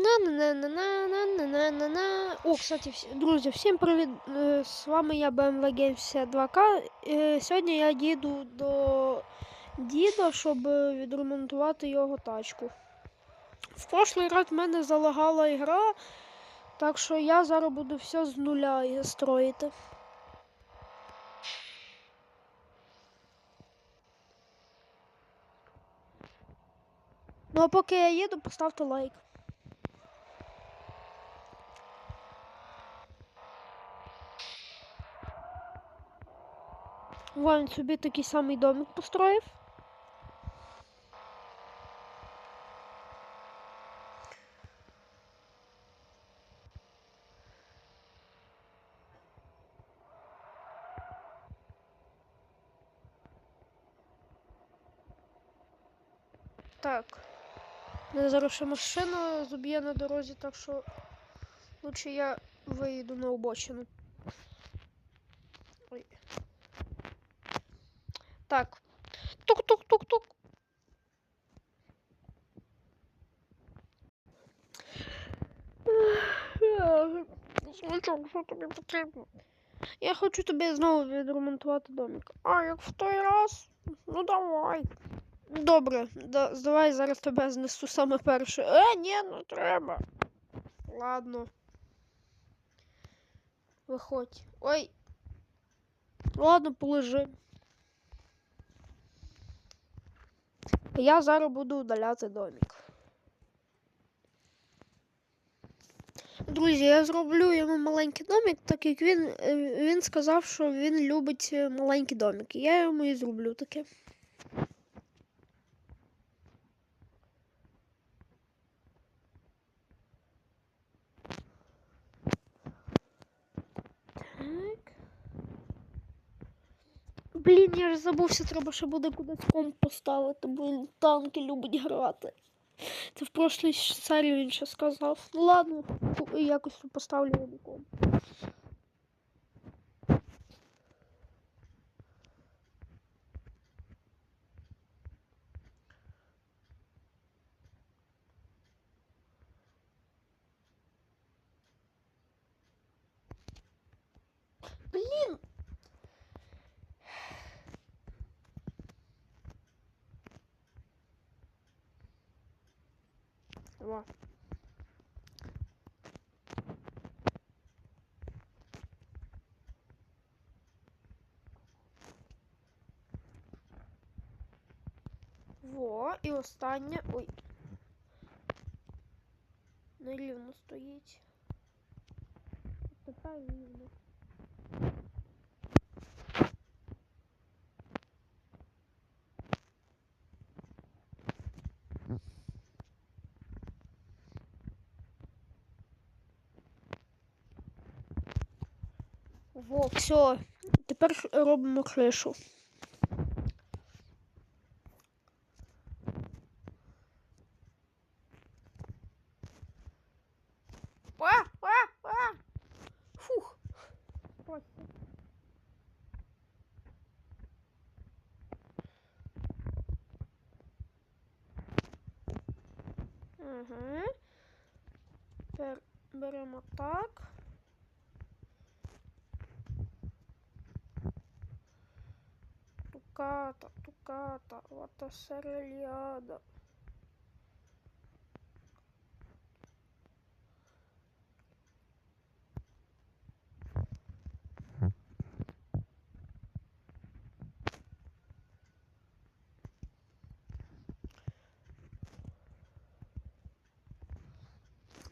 на на на на на на на на на О, кстати, всім привіт! Е, З вами я BMW Game 52К. Е, Сьогодні я їду до діда, щоб відремонтувати його тачку. В прошлий раз в мене залагала ігра, так що я зараз буду все з нуля строїти. Ну а поки я їду, поставте лайк. Вон собі такий самий домик построїв. Так. Мене зараз ще машина зуб'є на дорозі, так що лучше я виїду на обочину. Ой. Так. Тук-тук-тук-тук. Значок, що тобі потрібно? Я хочу тобі знову відремонтувати домик. А, як в той раз? Ну давай. Добре, да, давай зараз тебе знесу саме перше. Е, ні, не треба. Ладно. Виходь. Ой. Ладно, полежи. Я зараз буду удаляти домик. Друзі, я зроблю йому маленький домик, так як він, е, він сказав, що він любить е, маленькі домики. Я йому і зроблю таке. Так. Блін, я ж забувся, треба ще буде кудись комп поставити, бо він танки любить грати. Це в прошлій серії він ще сказав. Ну ладно, якось поставлю комп. Блін! Во. Во, і останнє. Ой. Нерівно стоїть. Тепер рівно. Во, все. Тепер робимо кришу. А, а, а! Фух. Ось. Ага. Тепер беремо так. Туката, туката, вата серельяда.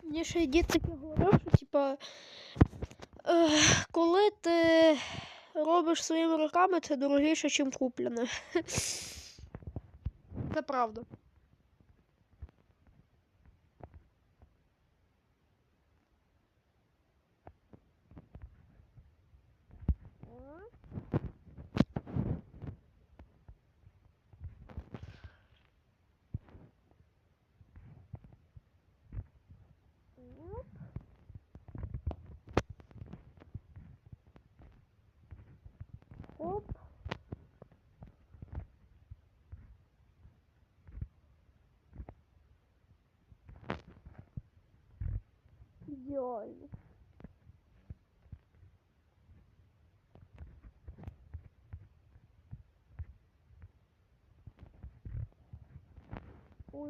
Мені ще дід таки говорив, що типа, е, коли ти робиш своїми руками, це дорогіше, ніж куплене. Це правда.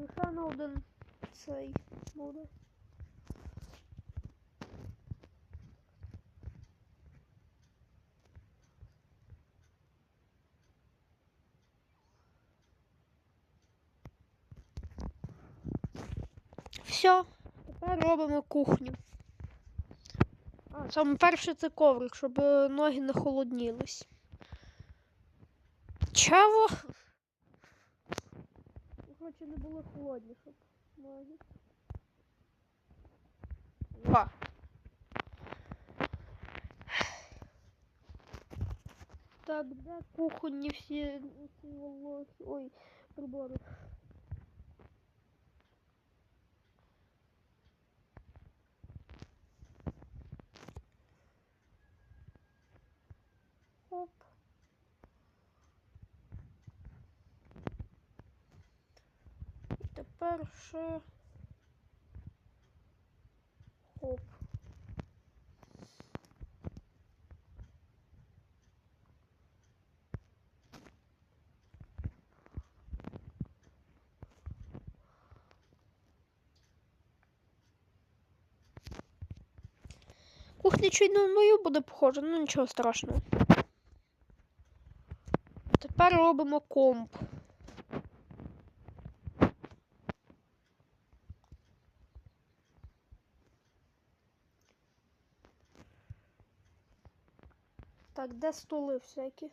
Ще один цей буде. Все, тепер робимо кухню. А, саме перше це коврик, щоб е, ноги не холоднілись. Чого? Коротше, не були холодні, щоб ноги. О. Так, де кухонні всі ці волохи. Ой, прибори. Ще. Хоп. Кухня чуть на мою буде похожа, ну нічого страшного. Тепер робимо комп. Так, де столи всякі?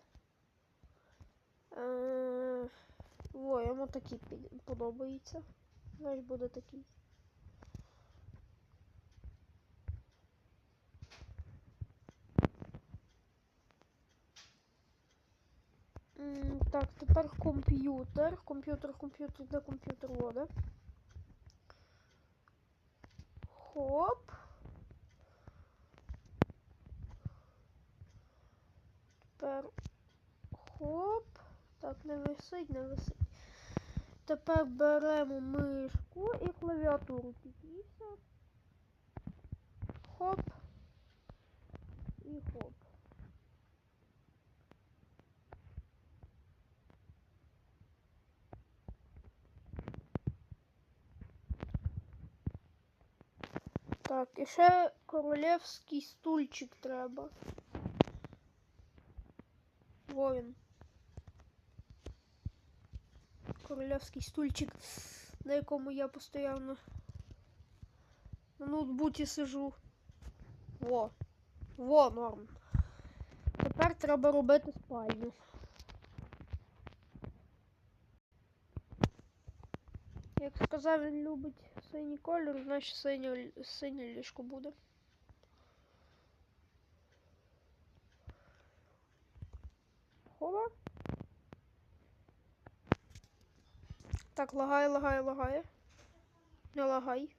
Е, Во, йому такі подобаються. Значить буде такий. Так, тепер комп'ютер. Комп'ютер, комп'ютер, де комп'ютер вода. Хоп. Тепер хоп. Так, не висить, не висить. Тепер беремо мишку і клавіатуру підійся. Хоп. І хоп. Так, і ще королівський стульчик треба. Во він. Королівський стульчик, на якому я постійно на ноутбуці сижу. Во. Во, норм. Тепер треба робити спальню. Як сказав, він любить синій колір, значить синє, синє ліжко буде. Хова. Так, лагає, лагає, лагає. Не лагай.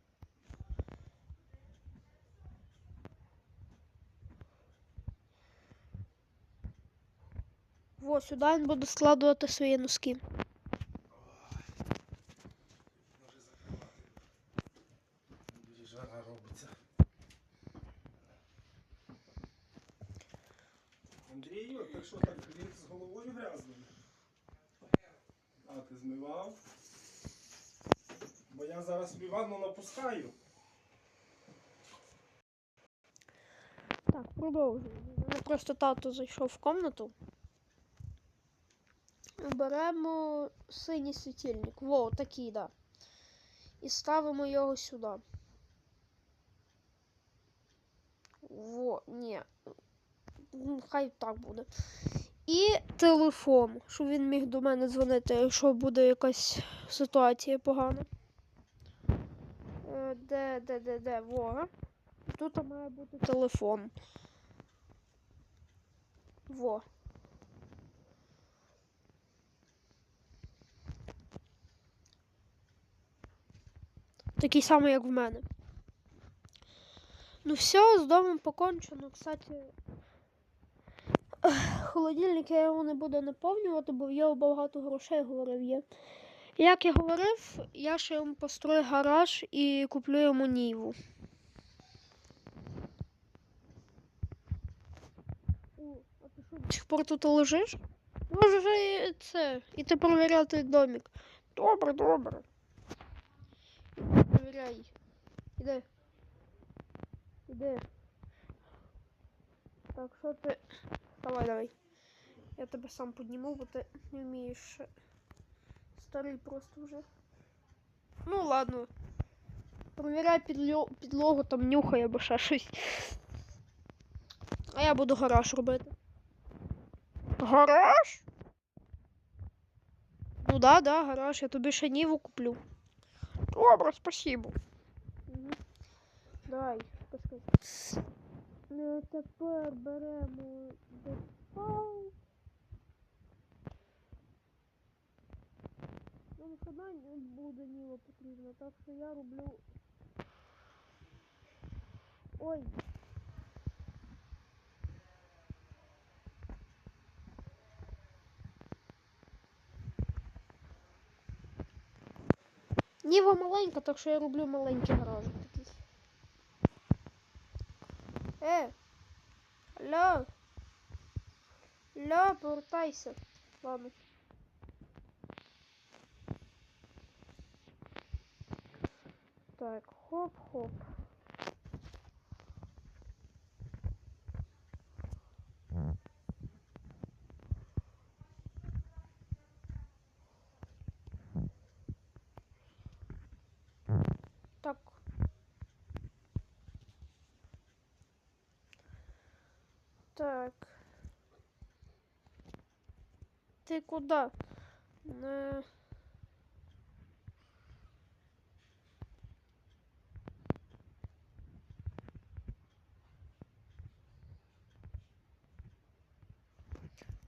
Во, сюди він буде складувати свої носки. Робиться. Андрію, так що так головою грязним? А, ти змивав? Бо я зараз собі ванну напускаю. Так, продовжуємо. Просто тато зайшов в комнату. Беремо синій світильник. Во, такий, да. І ставимо його сюди. Во, ні. Хай так буде. І телефон, щоб він міг до мене дзвонити, якщо буде якась ситуація погана. Е, Де, де, де, де, во. Тут має бути телефон. Во. Такий самий, як в мене. Ну все, з домом покончено. Кстати, холодильник я його не буду наповнювати, бо в його багато грошей говорив є. Як я говорив, я ще йому построю гараж і куплю йому ніву. Ти до сих пор тут лежиш? Може вже і це, іти перевіряти домик. Добре, добре. провіряй. Іди. Іди. Так, що ти. Давай, давай. Я тебе сам підніму, бо ти не вмієш. Старий просто вже. Ну ладно. Провіряй підло... підлогу, там нюхай або ще. А я буду гараж робити. Гараж? Ну да, да, гараж. Я тобі ще ніву куплю. Добре, спасибо. Угу. Давай, пускай. Е, Тепер беремо дефолт. Нам хана не буде ніла потрібно, так що я роблю. Ой. Ніва маленька, так що я роблю маленький гаражик Такий. Е! Алло! Алло, повертайся. Ладно. Так, хоп-хоп. Ты куда? На...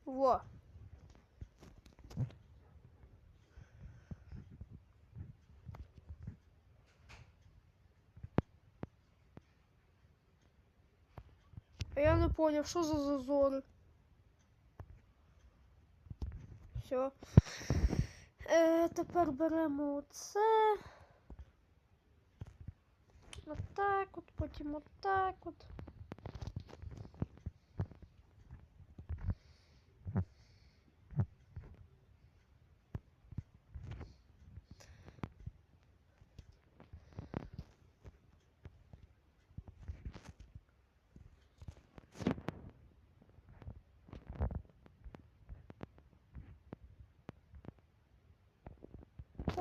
Во. А Я не поняв, що за зазори. Все. Е, тепер беремо оце. Отак от, потім отак от.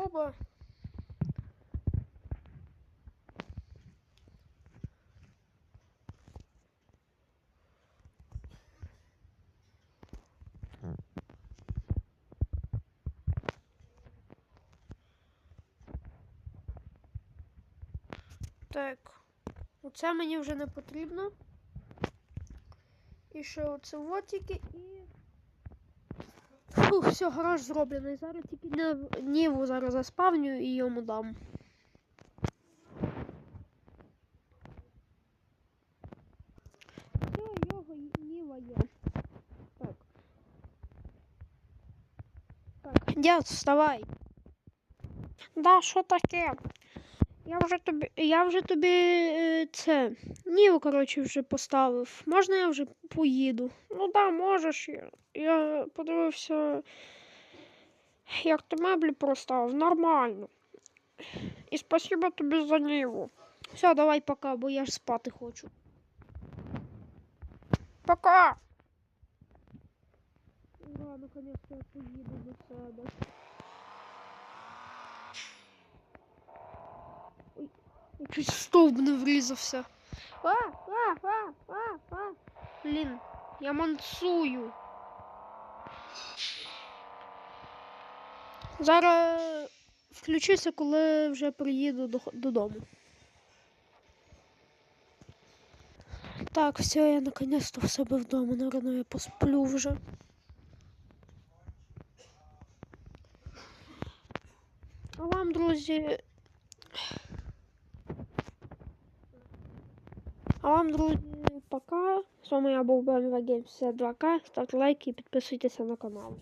Оба. Так, оце мені вже не потрібно. І ще оце вот тільки все, гараж зроблений. Зараз тільки не- ніву зараз заспавню і йому дам. Все, його ніва є. Так. Так, дід, вставай. Да, що таке? Я вже тобі. Я вже тобі е, це. Ніву, коротше, вже поставив. Можна я вже поїду? Ну да, можеш. Я, я подивився, як ти меблі проставив. Нормально. І спасибо тобі за ніву. Все, давай пока, бо я ж спати хочу. Пока! Ура, наконец-то я поїду до себе. Ой, я чуть в стовп не врізався. А, а, а, а, а. Блін, я мансую. Зараз включуся, коли вже приїду додому. Так, все, я наконец-то в себе вдома. Наверно, я посплю вже. А вам, друзі. А вам, друзі, пока. З вами я був BMW Геймс 52К. Ставте лайки і підписуйтесь на канал.